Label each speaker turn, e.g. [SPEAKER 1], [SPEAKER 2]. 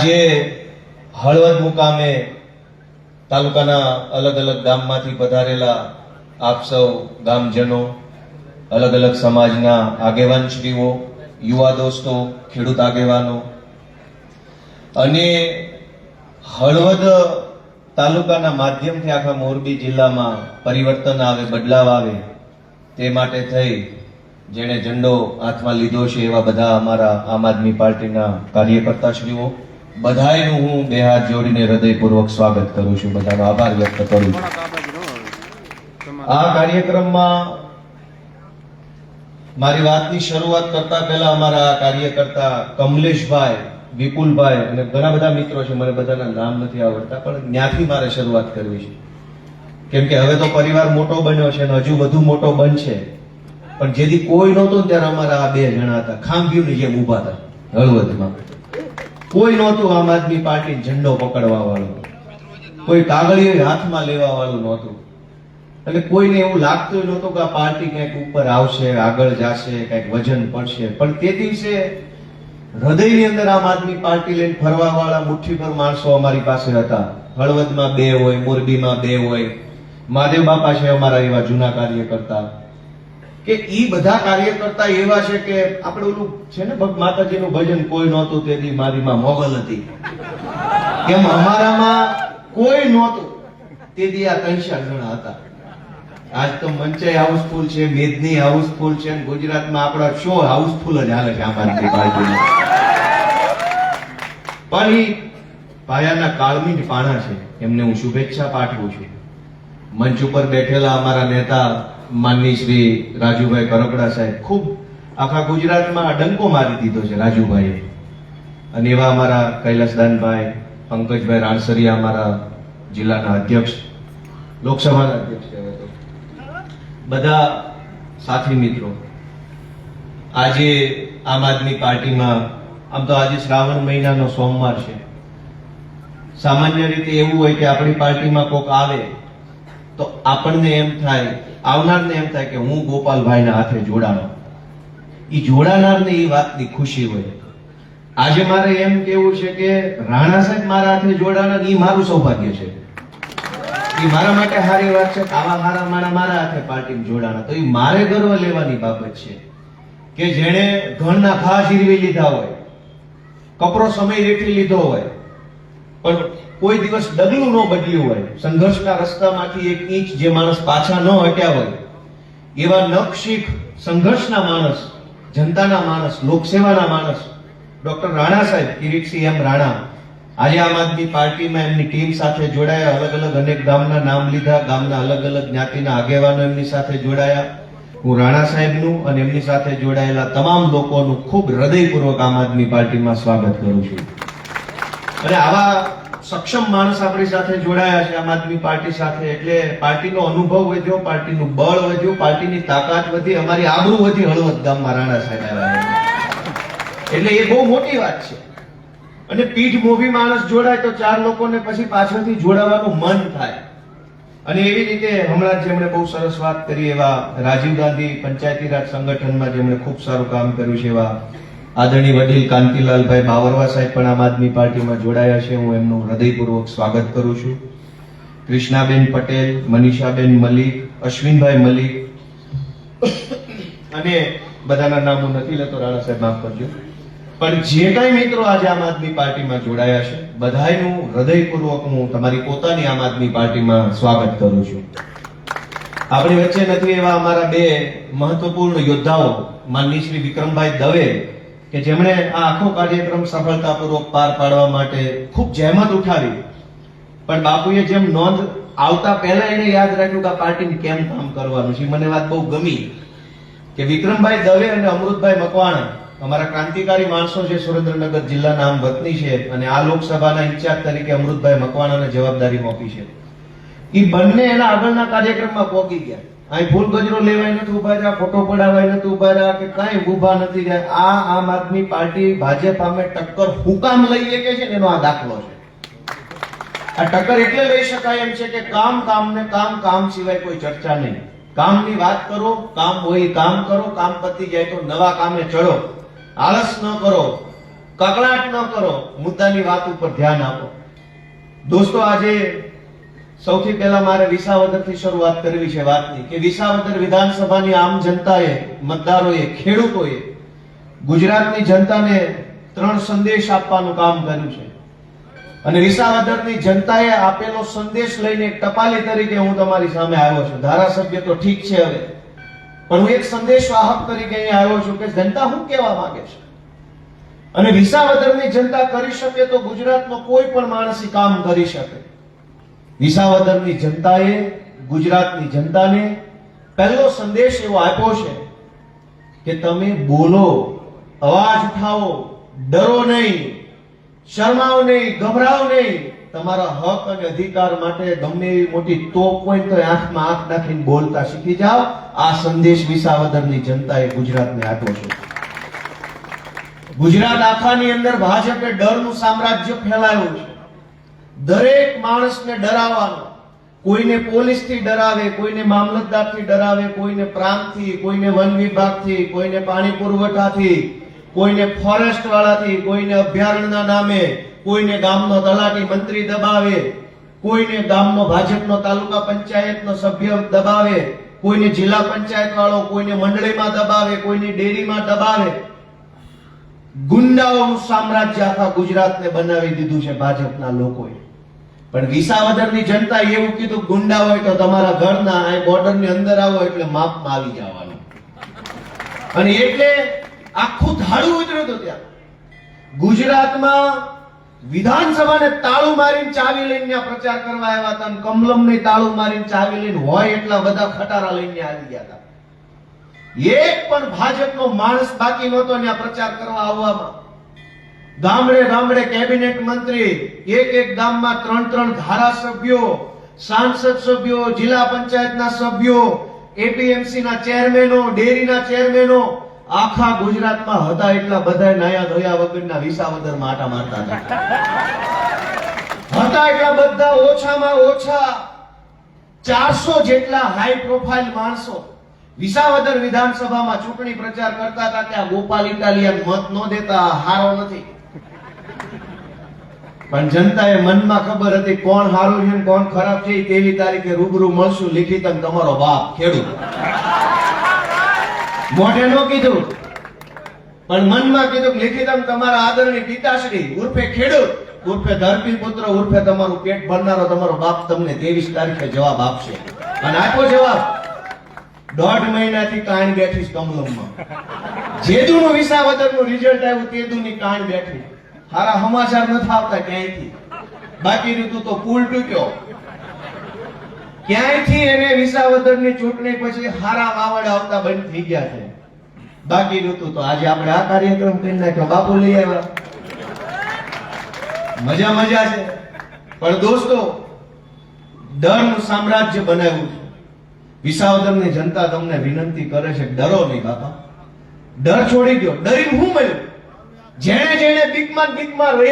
[SPEAKER 1] આજે હળવદ મુકામે તાલુકાના અલગ અલગ ગામમાંથી પધારેલા આપ સૌ ગામજનો અલગ અલગ સમાજના આગેવાનશ્રીઓ યુવા દોસ્તો, ખેડૂત આગેવાનો અને હળવદ તાલુકાના માધ્યમથી આખા મોરબી જિલ્લામાં પરિવર્તન આવે, બદલાવ આવે તે માટે થઈ જેણે ઝંડો હાથમાં લીધો છે એવા બધા અમારા આમ આદમી પાર્ટીના કાર્યકર્તાશ્રીઓ. બધાયનું હું બે હાથ જોડીને હૃદયપૂર્વક સ્વાગત કરું છું. બધાનો આભાર વ્યક્ત કરું છું. આ કાર્યક્રમમાં મારી વાતની શરૂઆત કરતા પહેલા અમારા કાર્યકર્તા કમલેશભાઈ વિપુલભાઈ અને ઘણા બધા મિત્રો છે. મને બધાના નામ નથી આવડતા પણ ત્યાંથી મારે શરૂઆત કરવી છે. કેમ કે હવે તો પરિવાર મોટો બન્યો છે અને હજુ વધુ મોટો બનશે. પણ જેથી કોઈ નહોતો ત્યારે અમારા આ બે જણા હતા. ખાંભીઓની જેમ ઊભા હતા. હળવદમાં. કોઈ નહોતું આમ આદમી પાર્ટી ઝંડો પકડવા વાળું કોઈ કાગળિયો હાથમાં લેવા વાળું નહોતું. એટલે કોઈને એવું લાગતું નહોતું કે આ પાર્ટી કંઈક ઉપર આવશે, આગળ જશે કંઈક વજન પડશે. પણ તે દિવસે હૃદયની અંદર આમ આદમી પાર્ટી લઈને ફરવા વાળા મુઠ્ઠીભર માણસો અમારી પાસે હતા. હળવદમાં બે હોય, મોરબીમાં બે હોય. મહાદેવ બાપા છે અમારા એવા જૂના કાર્યકર્તા. કે ઈ બધા કાર્યકર્તા એવા છે કે આપણે ઓલું છે ને ભગ માતાજીનું ભજન કોઈ નહોતું તેથી મારીમાં મોગલ હતી. એમ અમારામાં કોઈ નહોતું. તેથી આ તૈશા જણા હતા. આજ તો મંચે હાઉસફુલ છે, મેદની હાઉસફુલ છે ગુજરાતમાં આપણા શો હાઉસફુલ જ હાલે છે આમ આદમી પણ ઈ પાયાના કાળમી જ પાણા છે. એમને હું શુભેચ્છા પાઠવું છું. મંચ ઉપર બેઠેલા અમારા નેતા માનની શ્રી રાજુભાઈ કરકડા સાહેબ ખૂબ આખા ગુજરાતમાં ડંકો મારી દીધો છે રાજુભાઈએ. અને એવા અમારા કૈલાસદાનભાઈ, પંકજભાઈ રાણસરિયા અમારા જિલ્લાના અધ્યક્ષ, લોકસભાના અધ્યક્ષ કહેવાય તો. બધા સાથી મિત્રો, આજે આમ આદમી પાર્ટીમાં, આમ તો આજે શ્રાવણ મહિનાનો સોમવાર છે. સામાન્ય રીતે એવું હોય કે આપણી પાર્ટીમાં કોક આવે તો આપણને એમ થાય, આવનારને એમ થાય કે હું ગોપાલભાઈના હાથે જોડાણો. એ જોડાનારને એ વાતની ખુશી હોય. આજે મારે એમ કેવું છે કે રાણા સાહેબ મારા હાથે જોડાણા એ મારું સૌભાગ્ય છે. એ મારા માટે સારી વાત છે આવા સારા માણા મારા હાથે પાર્ટીમાં જોડાણા તો એ મારે ગર્વ લેવાની બાબત છે કે જેણે ઘરના ઘા જીરવી લીધા હોય, કપરો સમય રેઠી લીધો હોય પણ કોઈ દિવસ ડગલું ન બદલ્યું હોય, સંઘર્ષના રસ્તામાંથી એક ઇંચ જે માણસ પાછા ન હટ્યા હોય, એવા નખશીખ સંઘર્ષના માણસ, જનતાના માણસ, લોકસેવાના માણસ, ડોક્ટર રાણા સાહેબ કિરીટસિંહ એમ રાણા, આજે આમ આદમી પાર્ટીમાં એમની ટીમ સાથે જોડાયા અલગ અલગ અનેક ગામના નામ લીધા, ગામના અલગ અલગ જ્ઞાતિના આગેવાનો એમની સાથે જોડાયા. હું રાણા સાહેબનું અને એમની સાથે જોડાયેલા તમામ લોકોનું ખૂબ હૃદયપૂર્વક આમ આદમી પાર્ટીમાં સ્વાગત કરું છું. અને આવા સક્ષમ માણસ આપણી સાથે જોડાયા છે, આમ આદમી પાર્ટી સાથે. એટલે પાર્ટીનો અનુભવ વધ્યો, પાર્ટીનું બળ વધ્યું, પાર્ટીની તાકાત વધી, અમારી આબરૂ વધી હળવદ ગામમાં રાણા સાહેબ એટલે એ બહુ મોટી વાત છે. અને પીઠ મોભી માણસ જોડાય તો ચાર લોકોને પછી પાછળથી જોડાવાનું મન થાય. અને એવી રીતે હમણાં જેમણે બહુ સરસ વાત કરી એવા રાજીવ ગાંધી પંચાયતી રાજ સંગઠનમાં જેમણે ખૂબ સારું કામ કર્યું છે એવા આદરણીય વડીલ કાંતિલાલભાઈ બાવરવા સાહેબ પણ આમ આદમી પાર્ટીમાં જોડાયા છે. હું એમનું હૃદયપૂર્વક સ્વાગત કરું છું. કૃષ્ણાબેન પટેલ, મનીષાબેન મલિક, અશ્વિનભાઈ મલિક અને બધાના નામ હું નથી લેતો, રાણા સાહેબ, માફ કરજો. પણ જે કાંઈ મિત્રો આજે આમ આદમી પાર્ટીમાં જોડાયા છે, બધાયનું હૃદયપૂર્વક હું તમારી પોતાની આમ આદમી પાર્ટીમાં સ્વાગત કરું છું. આપણી વચ્ચે નથી એવા અમારા બે મહત્વપૂર્ણ યોદ્ધાઓ માનની શ્રી વિક્રમભાઈ દવે કે જેમણે આ આખો કાર્યક્રમ સફળતાપૂર્વક પાર પાડવા માટે ખૂબ જહેમત ઉઠાવી. પણ બાપુએ જેમ નોંધ આવતા પહેલા એને યાદ રાખ્યું કે આ પાર્ટીને કેમ કામ કરવાનું છે મને વાત બહુ ગમી. કે વિક્રમભાઈ દવે અને અમૃતભાઈ મકવાણા, અમારા ક્રાંતિકારી માણસો છે, સુરેન્દ્રનગર જિલ્લાના આમ વતની છે અને આ લોકસભાના ઇન્ચાર્જ તરીકે અમૃતભાઈ મકવાણાને જવાબદારી મોકલી છે. એ બંને એના આગળના કાર્યક્રમમાં પહોંચી ગયા. અહીં ફૂલ ગજરો લેવાય નથી ઊભા રહ્યા, ફોટો પડાવાય નથી ઊભા રહ્યા કે કઈ ઊભા નથી રહ્યા. આ આમ આદમી પાર્ટી ભાજપ સામે ટક્કર હુકામ લઈએ કે છે એનો આ દાખલો છે. આ ટક્કર એટલે લઈ શકાય એમ છે કે કામ કામ ને કામ કામ સિવાય કોઈ ચર્ચા નહીં. કામની વાત કરો, કામ હોય કામ કરો, કામ પતી જાય તો નવા કામે ચડો. આળસ ન કરો, કકળાટ ન કરો, મુદ્દાની વાત ઉપર ધ્યાન આપો. દોસ્તો, આજે સૌથી પહેલા મારે વિસાવદરથી શરૂઆત કરવી છે વાતની, કે વિસાવદર વિધાનસભાની આમ જનતાએ, મતદારોએ, ખેડૂતોએ ગુજરાતની જનતાને ત્રણ સંદેશ આપવાનું કામ કર્યું છે. અને વિસાવદરની જનતાએ આપેલો સંદેશ લઈને ટપાલી તરીકે હું તમારી સામે આવ્યો છું. ધારાસભ્ય તો ઠીક છે હવે. પણ હું એક સંદેશ વાહક તરીકે અહીં આવ્યો છું કે જનતા શું કહેવા માંગે છે? અને વિસાવદરની જનતા કરી શકે તો ગુજરાતનો કોઈ પણ માણસ કામ કરી શકે. વિસાવદરની જનતાએ, ગુજરાતની જનતાને પહેલો સંદેશ એવો આપ્યો છે કે તમે બોલો, અવાજ ઉઠાવો, ડરો નહીં શરમાઓ નહીં, ગભરાવ નહીં. તમારા હક અને અધિકાર માટે ગમે એવી મોટી તોપ હોય તો આંખમાં આંખ નાખીને બોલતા શીખી જાઓ. આ સંદેશ વિસાવદરની જનતાએ ગુજરાતને આપ્યો છે. ગુજરાત આખાની અંદર ભાજપે ડરનું સામ્રાજ્ય ફેલાયું છે. દરેક માણસને ડરાવવાનો. કોઈને પોલીસથી ડરાવે, કોઈને મામલતદારથી ડરાવે, કોઈને પ્રાંતથી, કોઈને વન વિભાગથી, કોઈને પાણી પુરવઠાથી, કોઈને ફોરેસ્ટ વાળાથી કોઈને અભયારણ્યના નામે, કોઈને ગામનો તલાટી મંત્રી દબાવે, કોઈને ગામનો ભાજપનો તાલુકા પંચાયતનો સભ્ય દબાવે, કોઈને જિલ્લા પંચાયત વાળો કોઈને મંડળીમાં દબાવે, કોઈને ડેરીમાં દબાવે. ગુંડાઓનું સામ્રાજ્ય આખા ગુજરાતને બનાવી દીધું છે ભાજપના લોકોએ. પણ વિસાવદરની જનતા એવું કીધું, ગુંડા હોય તો તમારા ઘરના આ બોર્ડરની અંદર આવો એટલે માપમાં આવી જવાનું. અને એટલે આખું ધાડું ઉતર્યું હતું ત્યાં. ગુજરાતમાં વિધાનસભાને તાળું મારીને ચાવી લઈને ત્યાં પ્રચાર કરવા આવ્યા હતા કમલમ ને તાળું મારીને ચાવી લઈને હોય એટલા બધા ખટારા લઈને આવી ગયા હતા. એક પણ ભાજપનો માણસ બાકી નહોતો ત્યાં પ્રચાર કરવા આવવામાં. ગામડે ગામડે કેબિનેટ મંત્રી, એક એક ગામમાં ત્રણ ત્રણ ધારાસભ્યો, સાંસદ સભ્યો, જિલ્લા પંચાયતના સભ્યો એપીએમસી ના ચેરમેનો, ડેરીના ચેરમેનો, આખા ગુજરાતમાં હતા એટલા બધા નાયા ધોયા વગરના વિસાવદર માટા મારતા હતા. હતા એટલા બધા ઓછામાં ઓછા ચારસો જેટલા હાઈ પ્રોફાઇલ માણસો વિસાવદર વિધાનસભામાં ચૂંટણી પ્રચાર કરતા હતા, ત્યાં ગોપાલ ઇટાલિયન મત ન દેતા, હારો નથી. પણ જનતાએ મનમાં ખબર હતી કોણ હારું છે કોણ ખરાબ છે તેવી તારીખે રૂબરૂ મળશું લિખિત તમારો બાપ, ખેડૂત. મોઢે નો કીધું. પણ મનમાં કીધું કે લિખિતમ તમારા આદરણી પિતાશ્રી, ઉર્ફે ખેડૂત, ઉર્ફે ધરતી પુત્ર, ઉર્ફે તમારું પેટ ભરનારો તમારો બાપ તમને ત્રેવીસ તારીખે જવાબ આપશે. અને આપ્યો જવાબ, દોઢ મહિનાથી કાન બેઠી કમલમમાં જેદુનું વિસાવદરનું રિઝલ્ટ આવ્યું, તેદુની કાન બેઠી. હારા સમાચાર નથી આવતા ક્યાંયથી? બાકી ઋતુ તો પુલ તૂટ્યો. ક્યાંયથી એને વિસાવદરની ચૂંટણી પછી હારા વાવડ આવતા બંધ થઈ ગયા છે? બાકી ઋતુ તો આજે આપણે આ કાર્યક્રમ કરી નાખ્યો. બાપુ લઈ આવ્યા. મજા મજા છે. પણ દોસ્તો ડરનું સામ્રાજ્ય બનાવ્યું છે. વિસાવદરની જનતા તમને વિનંતી કરે છે ડરો નહીં બાપા. ડર છોડી ગયો ડરીને હું મળ્યું? જેણે જેણે બીકમાં બીકમાં રહે